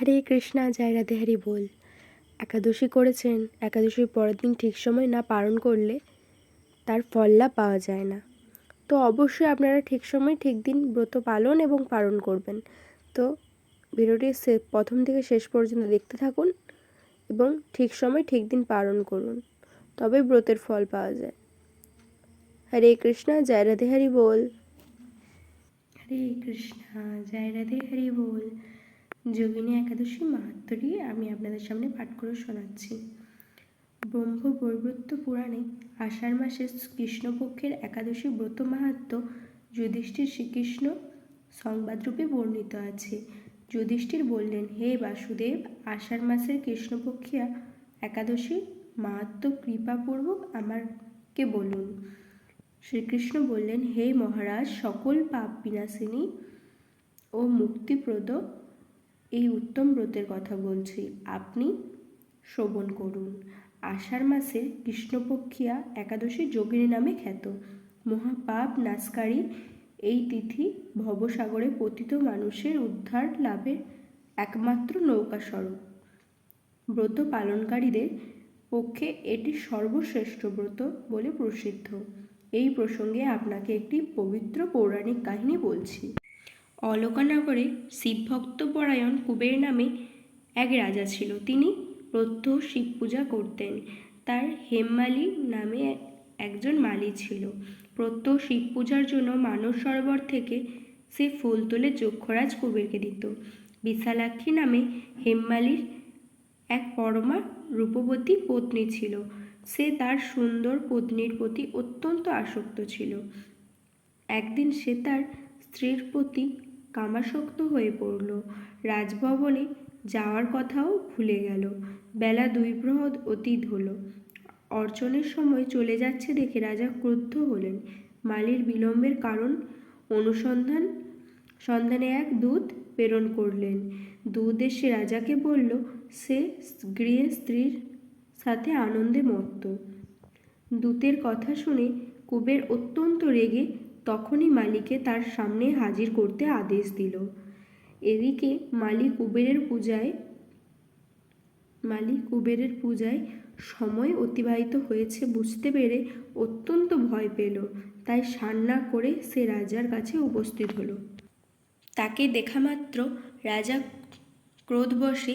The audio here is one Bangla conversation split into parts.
হরে কৃষ্ণা, জয় রাধে হরি বল। একাদশী করেছেন, একাদশীর পরের দিন ঠিক সময় না পালন করলে তার ফল লাভ পাওয়া যায় না। তো অবশ্যই আপনারা ঠিক সময়, ঠিক দিন ব্রত পালন এবং পালন করবেন। তো ভিডিওটি প্রথম থেকে শেষ পর্যন্ত দেখতে থাকুন এবং ঠিক সময়, ঠিক দিন পালন করুন। তবে ব্রতের ফল পাওয়া যায়। হরে কৃষ্ণা, জয় রাধে হরি বল। হরে কৃষ্ণা, জয় রাধে হরি বল। যোগিনী একাদশী মাহাত্মটি আমি আপনাদের সামনে পাঠ করে শোনাচ্ছি। ব্রহ্ম বৈবৃত্ত পুরাণে আষাঢ় মাসে কৃষ্ণপক্ষের একাদশী ব্রত মাহাত্ম যুধিষ্ঠির শ্রীকৃষ্ণ সংবাদরূপে বর্ণিত আছে। যুধিষ্ঠির বললেন, হে বাসুদেব, আষাঢ় মাসের কৃষ্ণপক্ষিয়া একাদশী মাহাত্ম কৃপাপূর্বক আমাকে বলুন। শ্রীকৃষ্ণ বললেন, হে মহারাজ, সকল পাপ বিনাশিনী ও মুক্তিপ্রদ এই উত্তম ব্রতের কথা বলছি। আপনি শ্রবণ করুন। আষাঢ় মাসের কৃষ্ণপক্ষিয়া একাদশী যোগিনী নামে খ্যাত। মহাপাপ নাশকারী এই তিথি ভবসাগরে পতিত মানুষের উদ্ধার লাভের একমাত্র নৌকা স্বরূপ। ব্রত পালনকারীদের পক্ষে এটি সর্বশ্রেষ্ঠ ব্রত বলে প্রসিদ্ধ। এই প্রসঙ্গে আপনাকে একটি পবিত্র পৌরাণিক কাহিনী বলছি। অলোকানগরে শিবভক্তপরায়ণ কুবের নামে এক রাজা ছিল। তিনি প্রত্যহ শিব পূজা করতেন। তার হেমমালি নামে একজন মালি ছিল। প্রত্যহ শিব পূজার জন্য মানস সরোবর থেকে সে ফুল তুলে যক্ষরাজ কুবেরকে দিত। বিশালাক্ষী নামে হেমমালির এক পরমা রূপবতী পত্নী ছিল। সে তার সুন্দর পত্নীর প্রতি অত্যন্ত আসক্ত ছিল। একদিন সে তার স্ত্রীর প্রতি কামাসক্ত হয়ে পড়ল। রাজভবনে যাওয়ার কথাও ভুলে গেল। বেলা দুই প্রহদ অতীত হলো। অর্চনের সময় চলে যাচ্ছে দেখে রাজা ক্রুদ্ধ হলেন। মালির বিলম্বের কারণ অনুসন্ধান, সন্ধানে এক দূত প্রেরণ করলেন। দূত এসে রাজাকে বলল, সে গৃহে স্ত্রীর সাথে আনন্দে মত্ত। দূতের কথা শুনে কুবের অত্যন্ত রেগে তখনই মালিকে তার সামনে হাজির করতে আদেশ দিল। এদিকে মালিক কুবেরের পূজায়, মালিক কুবেরের পূজায় সময় অতিবাহিত হয়েছে বুঝতে পেরে অত্যন্ত ভয় পেল। তাই সান্না করে সে রাজার কাছে উপস্থিত হলো। তাকে দেখা মাত্র রাজা ক্রোধবশে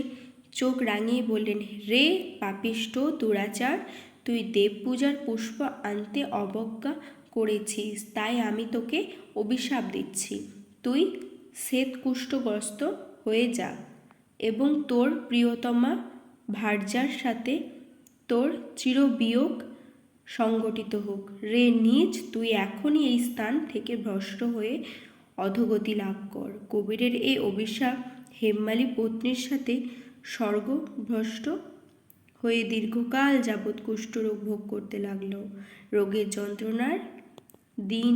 চোখ রাঙিয়ে বললেন, রে পাপিষ্ট দুরাচার তুই দেব পূজার পুষ্প আনতে অবজ্ঞা করেছিস, তাই আমি তোকে অভিশাপ দিচ্ছি। তুই শ্বেত কুষ্ঠগ্রস্ত হয়ে যা এবং তোর প্রিয়তমা ভার্যার সাথে তোর চিরবিয়োগ সংগঠিত হোক। রে নিজ তুই এখনই এই স্থান থেকে ভ্রষ্ট হয়ে অধগতি লাভ কর। কবিরের এই অভিশাপ হেমমালী পত্নীর সাথে স্বর্গভ্রষ্ট হয়ে দীর্ঘকাল যাবৎ কুষ্ঠরোগ ভোগ করতে লাগল। রোগের যন্ত্রণার দিন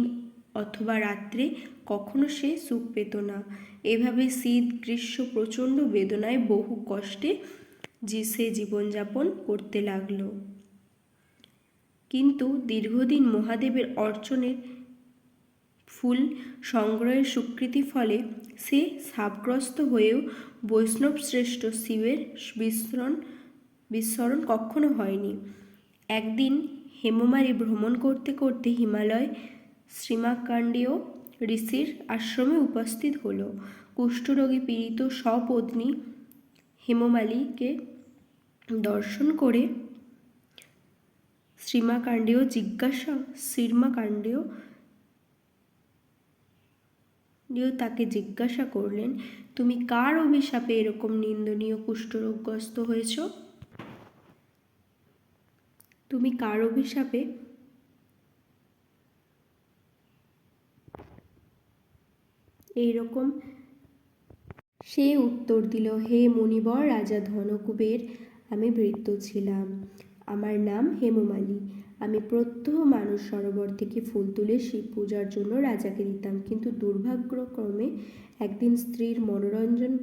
অথবা রাত্রে কখনো সে সুখ পেত না। এভাবে শীত, গ্রীষ্ম প্রচণ্ড বেদনায় বহু কষ্টে যে সে জীবনযাপন করতে লাগল। কিন্তু দীর্ঘদিন মহাদেবের অর্চনের ফুল সংগ্রহের স্বীকৃতি ফলে সে সাপগ্রস্ত হয়েও বৈষ্ণব শ্রেষ্ঠ শিবের বিস্মরণ বিস্মরণ কখনো হয়নি। একদিন হেমমালী ভ্রমণ করতে করতে হিমালয় শ্রীমাকাণ্ডীয় ঋষির আশ্রমে উপস্থিত হলো। কুষ্ঠরোগী পীড়িত সপত্নী হেমমালীকে দর্শন করে শ্রীমাকাণ্ডেয় জিজ্ঞাসা শ্রীমাকাণ্ডেয় তাকে জিজ্ঞাসা করলেন, তুমি কার অভিশাপে এরকম নিন্দনীয় কুষ্ঠরোগগ্রস্ত হয়েছ? তুমি কার অভিশাপে? এইরকম সে উত্তর দিল, হে মণিবর রাজা ধনকুবের আমি বৃত্ত ছিলাম। আমার নাম হেমমালী। আমি প্রত্যহ মানুষ সরোবর থেকে ফুল তুলে শিব পূজার জন্য রাজাকে দিতাম। কিন্তু দুর্ভাগ্যক্রমে একদিন স্ত্রীর মনোরঞ্জন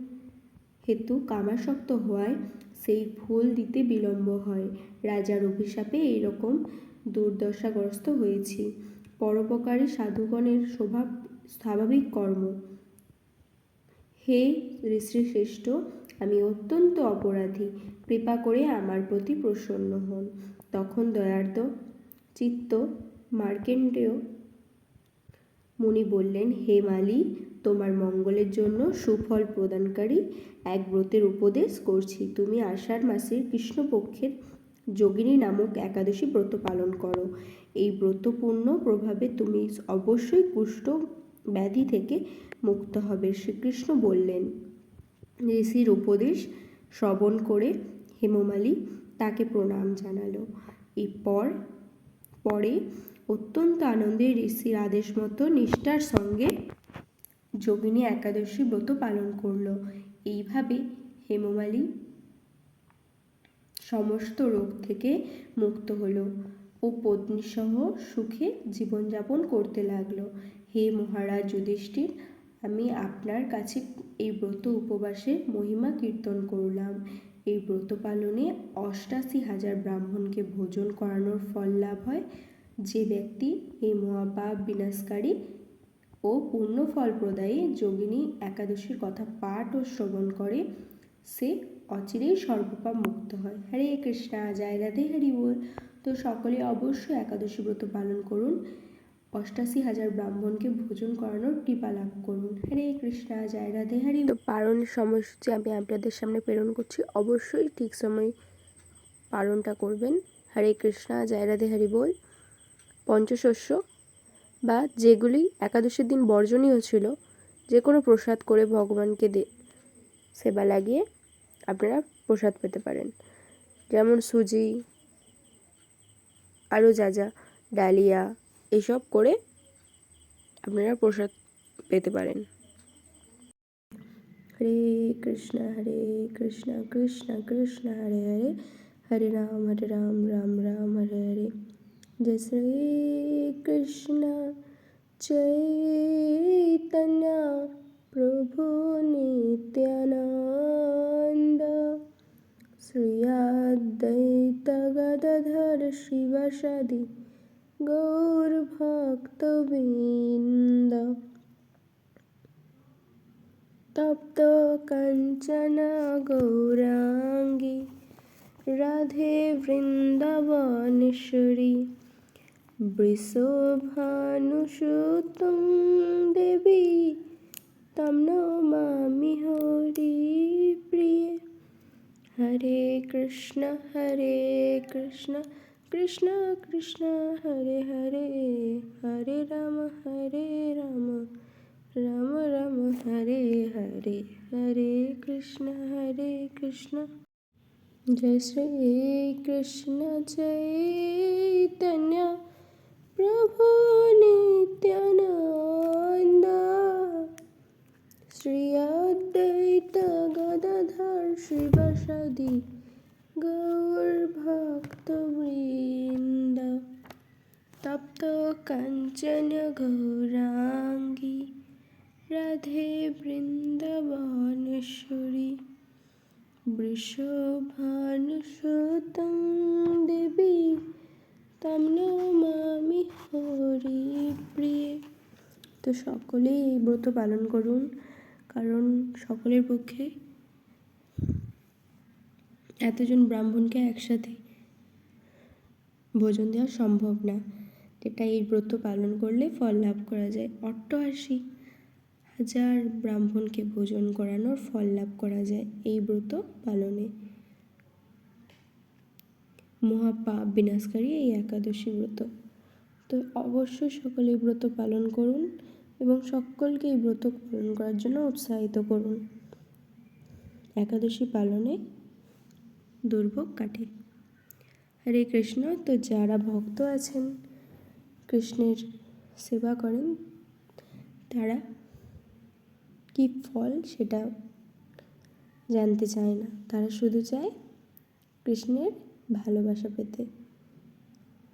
হেতু কামাসক্ত হওয়ায় সেই ফুল দিতে বিলম্ব হয়। রাজার অভিশাপে এইরকম দুর্দশাগ্রস্ত হয়েছি। পরোপকারী সাধুগণের স্বভাব স্বাভাবিক কর্ম। হে ঋষিশ্রেষ্ঠ, আমি অত্যন্ত অপরাধী। কৃপা করে আমার প্রতি প্রসন্ন হন। তখন দয়ার্দ চিত্ত মার্কেন্ডেয় মুনি বললেন, হে মালি তোমার মঙ্গলের জন্য সুফল প্রদানকারী এক ব্রতের উপদেশ করছি। তুমি আষাঢ় মাসের কৃষ্ণপক্ষের যোগিনী নামক একাদশী ব্রত পালন করো। এই ব্রতপূর্ণ প্রভাবে তুমি অবশ্যই কুষ্ঠ ব্যাধি থেকে মুক্ত হবে, শ্রীকৃষ্ণ বললেন। ঋষির উপদেশ শ্রবণ করে হেমমালী তাকে প্রণাম জানালো। এরপর, পরে অত্যন্ত আনন্দে ঋষির আদেশ মতো নিষ্ঠার সঙ্গে যোগিনী একাদশী ব্রত পালন করল। এইভাবে হেমমালী সমস্ত রোগ থেকে মুক্ত হলো ও পত্নীসহ সুখে জীবনযাপন করতে লাগল। হে মহারাজ যুধিষ্ঠির, আমি আপনার কাছে এই ব্রত উপবাসের মহিমা কীর্তন করলাম। এই ব্রত পালনে অষ্টাশি হাজার ব্রাহ্মণকে ভোজন করানোর ফল লাভ হয়। যে ব্যক্তি এই মহাপাপ বিনাশকারী ও পূর্ণ ফল প্রদায়ী যোগিনী একাদশীর কথা পাঠ ও শ্রবণ করে, সে অচিরেই সর্বপাপ মুক্ত হয়। হরে কৃষ্ণা, জয় রাধে, হরি বল। তো সকলে অবশ্যই একাদশী ব্রত পালন করুন। অষ্টাশি হাজার ব্রাহ্মণকে ভোজন করানোর কৃপা লাভ করুন। হরে কৃষ্ণা, জয় রাধে, হরি তো পালনের সময়সূচি আমি আপনাদের সামনে প্রেরণ করছি। অবশ্যই ঠিক সময় পালনটা করবেন। হরে কৃষ্ণা, জয় রাধে, হরি বল। পঞ্চশস্য বা যেগুলি একাদশীর দিন বর্জনীয় ছিল যে কোনো প্রসাদ করে ভগবানকে দে, সেবা লাগিয়ে আপনারা প্রসাদ পেতে পারেন। যেমন সুজি, আরও যা যা, ডালিয়া, এসব করে আপনারা প্রসাদ পেতে পারেন। হরে কৃষ্ণ হরে কৃষ্ণ কৃষ্ণ কৃষ্ণ, হরে হরে হরে রাম হরে রাম রাম রাম, হরে হরে। जय श्री कृष्ण चैतन्य प्रभु नित्यानंद श्री अद्वैत गदाधर शिवसदि गौरभक्तवृन्द तप्त कञ्चन गौराङ्गी राधे वृन्दावनेश्वरी वृषभानुसुतं देवी तं नमामि हरिप्रिये हरे कृष्ण हरे कृष्ण कृष्ण कृष्ण हरे हरे हरे राम हरे राम राम राम हरे हरे हरे कृष्ण हरे कृष्ण जय श्री कृष्ण चैतन्य प्रभु नित्यानंद श्री अद्वैत गदाधर शिवसदि गौरभक्तवृन्द तप्त कञ्चन गौराङ्गी राधे वृन्दवनेश्वरी বৃষভানুসুতং দেবী তাম নমামি হরিপ্রিয়ে তো সকলেই এই ব্রত পালন করুন, কারণ সকলের পক্ষে এতজন ব্রাহ্মণকে একসাথে ভোজন দেওয়া সম্ভব না। যেটা এই ব্রত পালন করলে ফল লাভ করা যায়। অট্টআশি হাজার ব্রাহ্মণকে ভোজন করানোর ফল লাভ করা যায় এই ব্রত পালনে। মহাপাপ বিনাশকারী এই একাদশী ব্রত। তো অবশ্যই সকলে এই ব্রত পালন করুন এবং সকলকে এই ব্রত পালন করার জন্য উৎসাহিত করুন। একাদশী পালনে দুর্ভোগ কাটে। হরে কৃষ্ণ, তো যারা ভক্ত আছেন, কৃষ্ণের সেবা করেন, তারা কী ফল সেটা জানতে চায় না। তারা শুধু চায় কৃষ্ণের ভালোবাসা পেতে।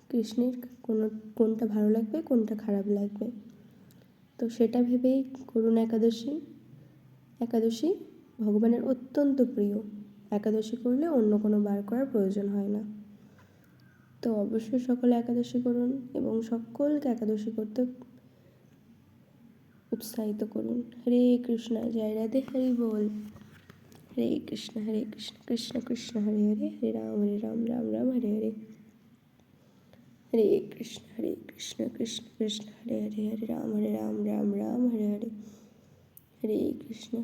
কৃষ্ণের কোনো, কোনটা ভালো লাগবে, কোনটা খারাপ লাগবে। তো সেটা ভেবেই করুণ একাদশী একাদশী ভগবানের অত্যন্ত প্রিয়। একাদশী করলে অন্য কোনো বার করার প্রয়োজন হয় না। তো অবশ্যই সকলে একাদশী করুন এবং সকলকে একাদশী করতে উৎসাহিত করুন। হরে কৃষ্ণ, জয় রাধে, হরি বল। हरे कृष्ण हरे कृष्ण कृष्ण कृष्ण, हरे हरे हरे राम हरे राम राम राम, हरे हरे। हरे कृष्ण हरे कृष्ण कृष्ण कृष्ण, हरे हरे हरे राम हरे राम राम राम, हरे हरे। हरे कृष्ण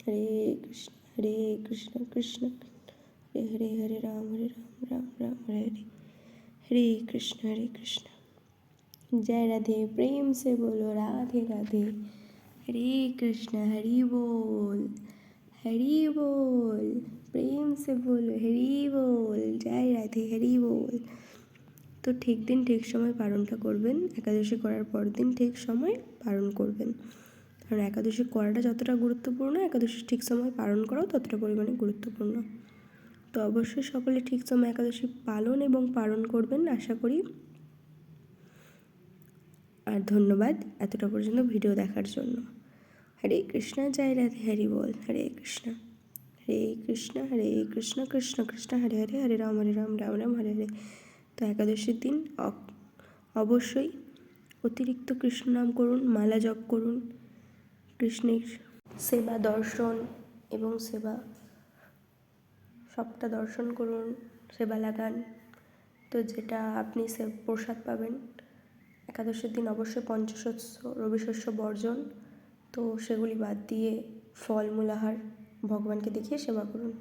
हरे कृष्ण हरे कृष्ण कृष्ण, हरे हरे हरे राम हरे राम राम राम, हरे हरे। हरे कृष्ण हरे कृष्ण। जय राधे, प्रेम से बोलो राधे राधे। हरे कृष्ण, हरि बोल। হরি বল, প্রেম সে বলো, হরি বল, জয় রাধে, হরি বল। তো ঠিক দিন ঠিক সময় পালনটা করবেন, একাদশী করার পর দিন ঠিক সময় পালন করবেন। কারণ একাদশী করাটা যতটা গুরুত্বপূর্ণ, একাদশী ঠিক সময় পালন করাও ততটা পরিমাণে গুরুত্বপূর্ণ। তো অবশ্যই সকলে ঠিক সময় একাদশী পালন এবং পালন করবেন, আশা করি। আর ধন্যবাদ এতটা পর্যন্ত ভিডিও দেখার জন্য। হরে কৃষ্ণ, জয় রাধে হরি বল। হরে কৃষ্ণ হরে কৃষ্ণ হরে কৃষ্ণ কৃষ্ণ কৃষ্ণ, হরে হরে হরে রাম হরে রাম রাম রাম, হরে হরে। তো একাদশীর দিন অবশ্যই অতিরিক্ত কৃষ্ণ নাম করুন, মালা জপ করুন। কৃষ্ণের সেবা দর্শন এবং সেবা, সবটা দর্শন করুন, সেবা লাগান। তো যেটা আপনি সে প্রসাদ পাবেন। একাদশের দিন অবশ্যই পঞ্চশস্য, রবিশস্য বর্জন। তো সেগুলি বাদ দিয়ে ফলমূল আহার ভগবানকে দেখিয়ে সেবা করুন।